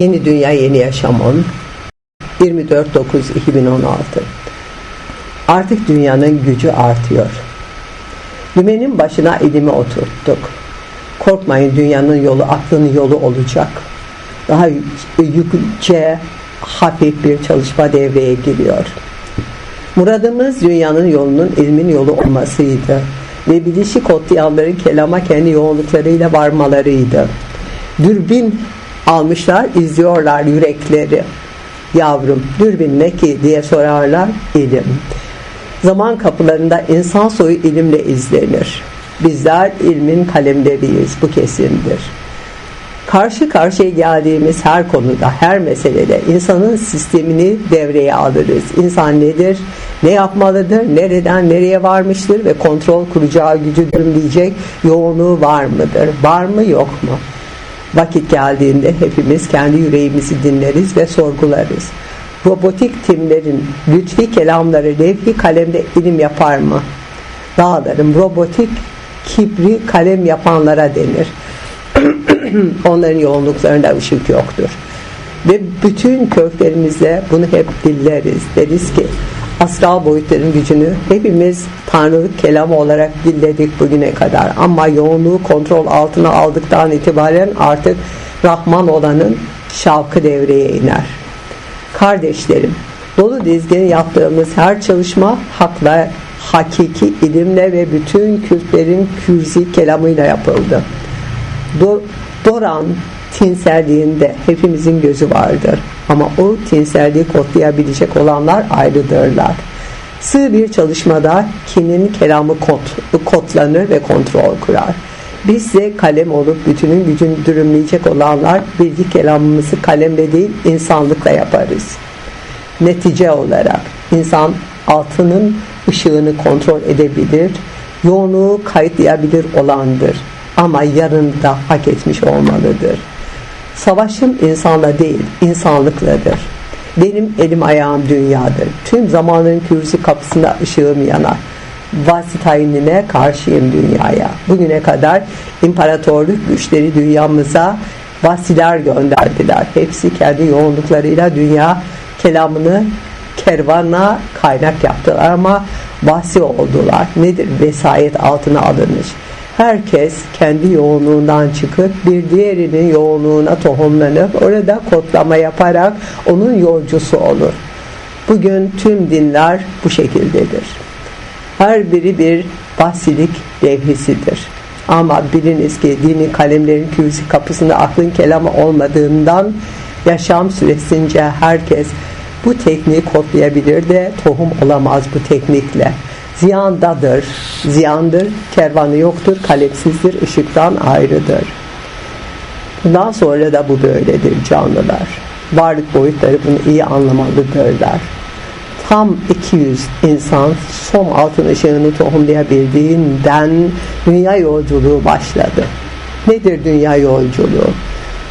Yeni Dünya Yeni Yaşam 10 24-9-2016 Artık dünyanın gücü artıyor. Dümenin başına elimi oturttuk. Korkmayın dünyanın yolu aklın yolu olacak. Daha yüce, hafif bir çalışma devreye giriyor. Muradımız dünyanın yolunun ilmin yolu olmasıydı. Ve bilişi kodlayanların kelama kendi yoğunluklarıyla varmalarıydı. Dürbün almışlar, izliyorlar yürekleri. Yavrum, dürbün ne ki diye sorarlar, ilim. Zaman kapılarında insan soyu ilimle izlenir. Bizler ilmin kalemleriyiz, bu kesindir. Karşı karşıya geldiğimiz her konuda, her meselede insanın sistemini devreye alırız. İnsan nedir, ne yapmalıdır, nereden nereye varmıştır ve kontrol kuracağı gücü dürümleyecek yoğunluğu var mıdır, var mı yok mu? Vakit geldiğinde hepimiz kendi yüreğimizi dinleriz ve sorgularız. Robotik timlerin lütfi kelamları levhi kalemde ilim yapar mı? Dağlarım robotik kibri kalem yapanlara denir. Onların yoğunluklarında ışık yoktur. Ve bütün köklerimizle bunu hep dilleriz. Deriz ki astral boyutların gücünü hepimiz tanrılık kelamı olarak dilledik bugüne kadar. Ama yoğunluğu kontrol altına aldıktan itibaren artık Rahman olanın şavkı devreye iner. Kardeşlerim, dolu dizgin yaptığımız her çalışma hakla, hakiki ilimle ve bütün kültlerin kürzi kelamıyla yapıldı. Do Doran tinselliğinde hepimizin gözü vardır. Ama o tinselliği kodlayabilecek olanlar ayrıdırlar. Sığ bir çalışmada kinin kelamı kod, kodlanır ve kontrol kurar. Bizse kalem olup bütünün gücünü dürümleyecek olanlar bilgi kelamımızı kalemle değil insanlıkla yaparız. Netice olarak insan altının ışığını kontrol edebilir, yoğunluğu kayıtlayabilir olandır. Ama yarın da hak etmiş olmalıdır. Savaşım insanla değil, insanlıkladır. Benim elim ayağım dünyadır. Tüm zamanın kürsü kapısında ışığım yanar. Vasitayinine karşıyım dünyaya. Bugüne kadar imparatorluk güçleri dünyamıza vasiler gönderdiler. Hepsi kendi yoğunluklarıyla dünya kelamını kervana kaynak yaptılar ama vasi oldular. Nedir vesayet altına alınmış? Herkes kendi yoğunluğundan çıkıp bir diğerinin yoğunluğuna tohumlanıp orada kodlama yaparak onun yolcusu olur. Bugün tüm dinler bu şekildedir. Her biri bir basilik levhisidir. Ama biliniz ki dini kalemlerin kürsü kapısında aklın kelamı olmadığından yaşam süresince herkes bu tekniği kodlayabilir de tohum olamaz bu teknikle ziyandadır. Ziyandır, kervanı yoktur, kalemsizdir, ışıktan ayrıdır. Bundan sonra da bu böyledir canlılar. Varlık boyutları bunu iyi anlamalıdırlar. Tam 200 insan som altın ışığını tohumlayabildiğinden dünya yolculuğu başladı. Nedir dünya yolculuğu?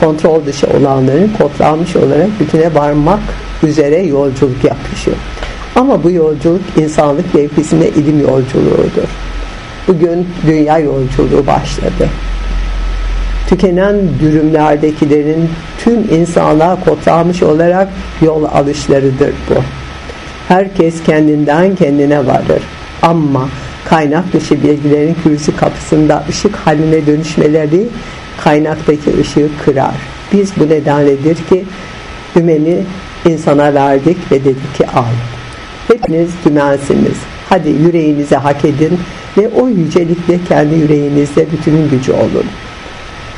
Kontrol dışı olanların kodlanmış olarak bütüne varmak üzere yolculuk yapışı. Ama bu yolculuk insanlık mevkisinde ilim yolculuğudur. Bugün dünya yolculuğu başladı. Tükenen dürümlerdekilerin tüm insanlığa kodlanmış olarak yol alışlarıdır bu. Herkes kendinden kendine varır. Ama kaynak dışı bilgilerin kürsü kapısında ışık haline dönüşmeleri kaynaktaki ışığı kırar. Biz bu nedenledir ki ümeni insana verdik ve dedik ki al. Hepiniz dümensiniz. Hadi yüreğinize hak edin ve o yücelikle kendi yüreğinizde bütünün gücü olun.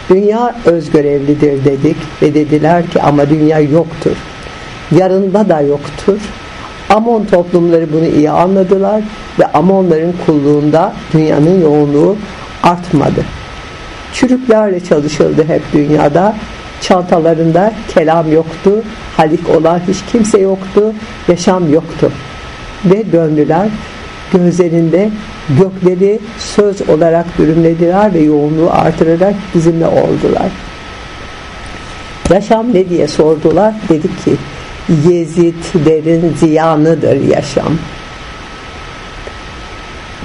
Dünya özgörevlidir dedik ve dediler ki ama dünya yoktur. Yarında da yoktur. Amon toplumları bunu iyi anladılar ve Amonların kulluğunda dünyanın yoğunluğu artmadı. Çürüklerle çalışıldı hep dünyada. Çantalarında kelam yoktu, halik olan hiç kimse yoktu, yaşam yoktu ve döndüler. Gözlerinde gökleri söz olarak dürümlediler ve yoğunluğu artırarak bizimle oldular. Yaşam ne diye sordular? Dedik ki Yezidlerin ziyanıdır yaşam.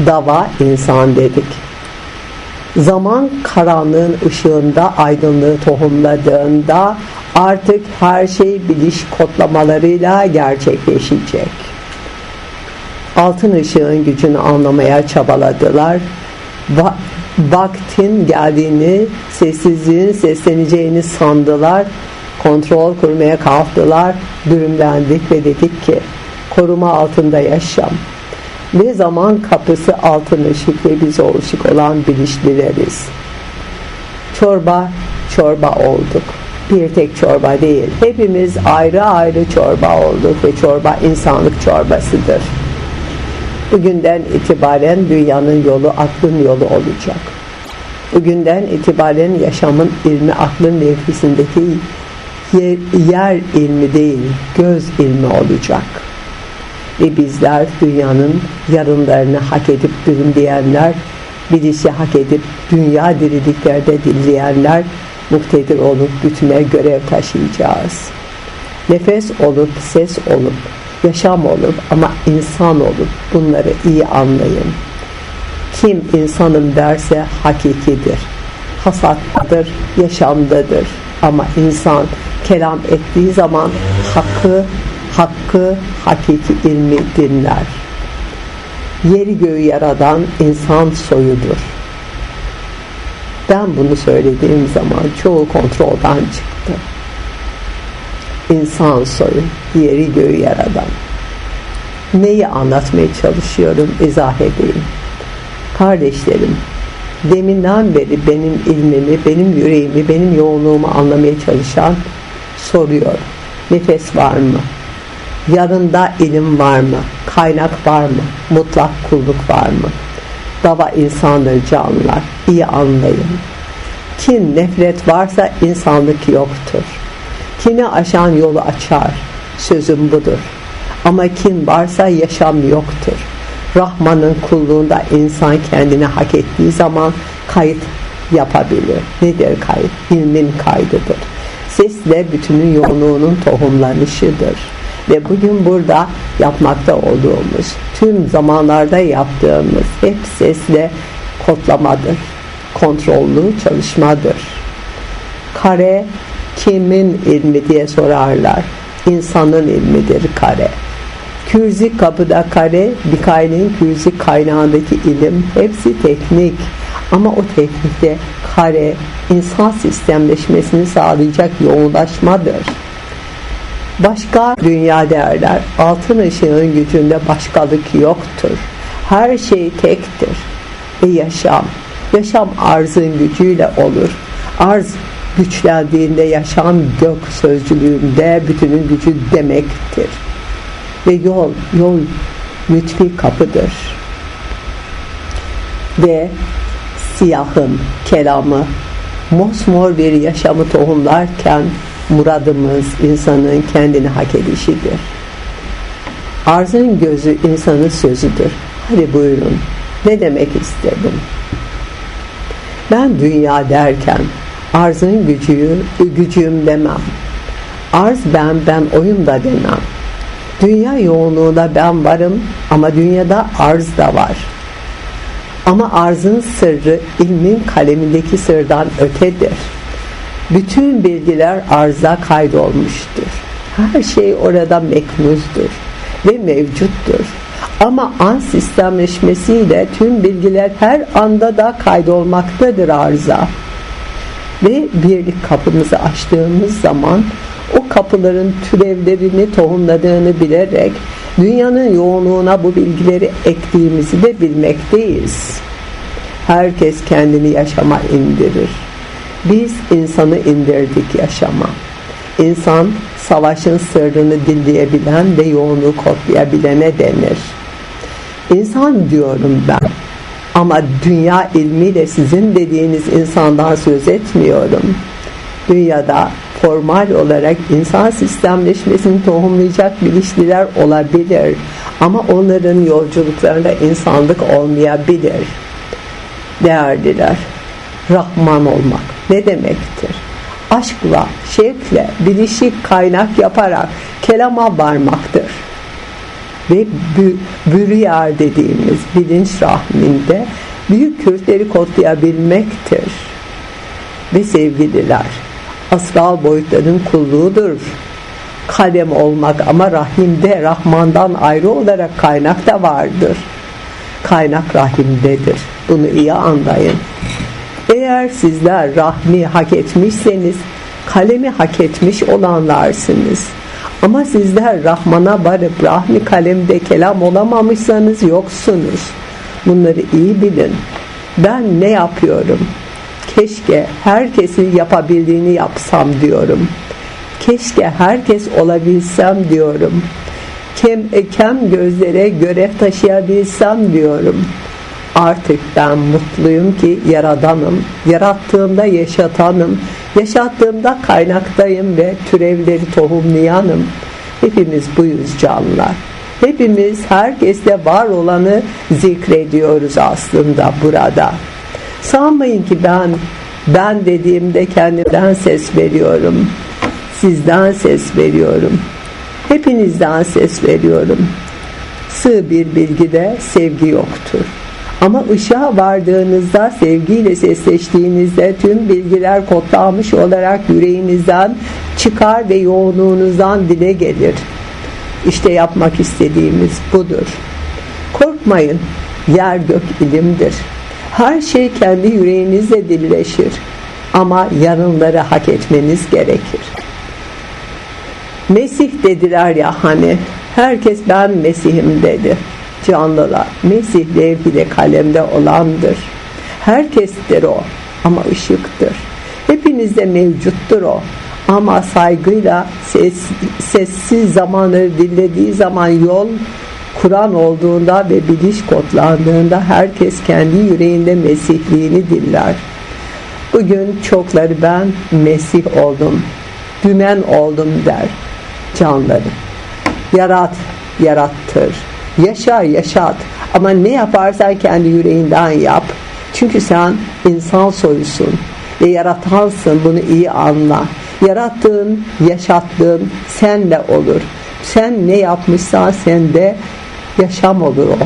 Dava insan dedik. Zaman karanlığın ışığında aydınlığı tohumladığında artık her şey biliş kodlamalarıyla gerçekleşecek. Altın ışığın gücünü anlamaya çabaladılar. Va vaktin geldiğini, sessizliğin sesleneceğini sandılar. Kontrol kurmaya kalktılar. Dürümlendik ve dedik ki koruma altında yaşam. Ve zaman kapısı altın ışık ve biz o olan bilinçlileriz. Çorba, çorba olduk. Bir tek çorba değil. Hepimiz ayrı ayrı çorba olduk ve çorba insanlık çorbasıdır. Bugünden itibaren dünyanın yolu aklın yolu olacak. Bugünden itibaren yaşamın ilmi aklın mevkisindeki yer, yer ilmi değil, göz ilmi olacak. Ve bizler dünyanın yarınlarını hak edip diyenler, bilişi hak edip dünya diriliklerde dinleyenler muktedir olup bütüne görev taşıyacağız. Nefes olup, ses olup, yaşam olup ama insan olup bunları iyi anlayın. Kim insanım derse hakikidir. Hasattadır, yaşamdadır. Ama insan kelam ettiği zaman hakkı, hakkı, hakiki ilmi dinler. Yeri göğü yaradan insan soyudur. Ben bunu söylediğim zaman çoğu kontroldan çıktı. İnsan soyu, yeri göğü yaradan. Neyi anlatmaya çalışıyorum izah edeyim. Kardeşlerim, deminden beri benim ilmimi, benim yüreğimi, benim yoğunluğumu anlamaya çalışan soruyor. Nefes var mı? Yarında ilim var mı? Kaynak var mı? Mutlak kulluk var mı? Dava insandır canlılar. İyi anlayın. Kin, nefret varsa insanlık yoktur. Kini aşan yolu açar. Sözüm budur. Ama kin varsa yaşam yoktur. Rahman'ın kulluğunda insan kendini hak ettiği zaman kayıt yapabilir. Nedir kayıt? İlmin kaydıdır. Sesle bütünün yoğunluğunun tohumlanışıdır. Ve bugün burada yapmakta olduğumuz, tüm zamanlarda yaptığımız hep sesle kodlamadır. Kontrollü çalışmadır. Kare kimin ilmi diye sorarlar. İnsanın ilmidir kare. Kürzi kapıda kare, Bikay'ın kürzi kaynağındaki ilim hepsi teknik. Ama o teknikte kare insan sistemleşmesini sağlayacak yoğunlaşmadır. Başka dünya derler. Altın ışığın gücünde başkalık yoktur. Her şey tektir. Ve yaşam. Yaşam arzın gücüyle olur. Arz güçlendiğinde yaşam gök sözcülüğünde bütünün gücü demektir. Ve yol, yol lütfi kapıdır. Ve siyahın kelamı mosmor bir yaşamı tohumlarken muradımız insanın kendini hak edişidir. Arzın gözü insanın sözüdür. Hadi buyurun. Ne demek istedim? Ben dünya derken arzın gücüyü, gücüm demem. Arz ben, ben oyum da demem. Dünya yoğunluğunda ben varım ama dünyada arz da var. Ama arzın sırrı ilmin kalemindeki sırdan ötedir. Bütün bilgiler arza kaydolmuştur. Her şey orada meknuzdur ve mevcuttur. Ama an sistemleşmesiyle tüm bilgiler her anda da kaydolmaktadır arza. Ve birlik kapımızı açtığımız zaman o kapıların türevlerini tohumladığını bilerek dünyanın yoğunluğuna bu bilgileri ektiğimizi de bilmekteyiz. Herkes kendini yaşama indirir. Biz insanı indirdik yaşama. İnsan savaşın sırrını dinleyebilen ve yoğunluğu kodlayabilene denir. İnsan diyorum ben. Ama dünya ilmiyle sizin dediğiniz insandan söz etmiyorum. Dünyada formal olarak insan sistemleşmesini tohumlayacak bilinçliler olabilir. Ama onların yolculuklarında insanlık olmayabilir. Değerliler, Rahman olmak ne demektir? Aşkla, şevkle, bilişik kaynak yaparak kelama varmaktır. Ve bürüyer dediğimiz bilinç rahminde büyük Kürtleri kodlayabilmektir. Ve sevgililer, astral boyutların kulluğudur. Kalem olmak ama rahimde Rahman'dan ayrı olarak kaynak da vardır. Kaynak rahimdedir. Bunu iyi anlayın. Eğer sizler rahmi hak etmişseniz kalemi hak etmiş olanlarsınız. Ama sizler Rahman'a varıp Rahmi kalemde kelam olamamışsanız yoksunuz. Bunları iyi bilin. Ben ne yapıyorum? Keşke herkesin yapabildiğini yapsam diyorum. Keşke herkes olabilsem diyorum. Kem ekem gözlere görev taşıyabilsem diyorum. Artık ben mutluyum ki yaradanım. Yarattığımda yaşatanım. Yaşattığımda kaynaktayım ve türevleri tohumlayanım. Hepimiz buyuz canlılar. Hepimiz herkeste var olanı zikrediyoruz aslında burada. Sanmayın ki ben ben dediğimde kendimden ses veriyorum. Sizden ses veriyorum. Hepinizden ses veriyorum. Sığ bir bilgide sevgi yoktur. Ama ışığa vardığınızda, sevgiyle sesleştiğinizde tüm bilgiler kodlanmış olarak yüreğinizden çıkar ve yoğunluğunuzdan dile gelir. İşte yapmak istediğimiz budur. Korkmayın, yer gök ilimdir. Her şey kendi yüreğinizle dilleşir. Ama yarınları hak etmeniz gerekir. Mesih dediler ya hani, herkes ben Mesih'im dedi canlılar. Mesih levhide kalemde olandır. Herkestir o ama ışıktır. Hepinizde mevcuttur o. Ama saygıyla ses, sessiz zamanları dinlediği zaman yol Kur'an olduğunda ve biliş kodlandığında herkes kendi yüreğinde Mesihliğini diller. Bugün çokları ben Mesih oldum, dümen oldum der canları. Yarat, yarattır Yaşa yaşat ama ne yaparsan kendi yüreğinden yap. Çünkü sen insan soyusun ve yaratansın bunu iyi anla. Yarattığın, yaşattığın senle olur. Sen ne yapmışsan sende yaşam olur o.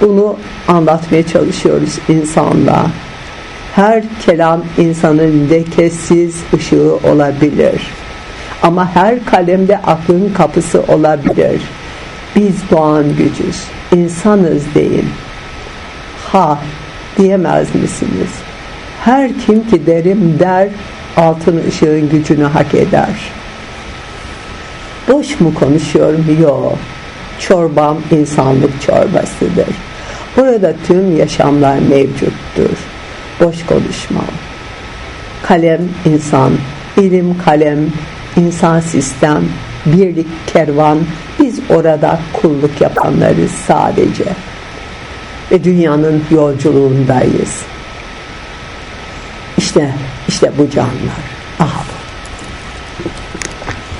Bunu anlatmaya çalışıyoruz insanlığa. Her kelam insanın lekesiz ışığı olabilir. Ama her kalemde aklın kapısı olabilir. Biz doğan gücüz, insanız deyin. Ha diyemez misiniz? Her kim ki derim der, altın ışığın gücünü hak eder. Boş mu konuşuyorum? Yok. Çorbam insanlık çorbasıdır. Burada tüm yaşamlar mevcuttur. Boş konuşmam. Kalem insan, ilim kalem, insan sistem, birlik kervan, biz orada kulluk yapanlarız sadece. Ve dünyanın yolculuğundayız. İşte, işte bu canlar.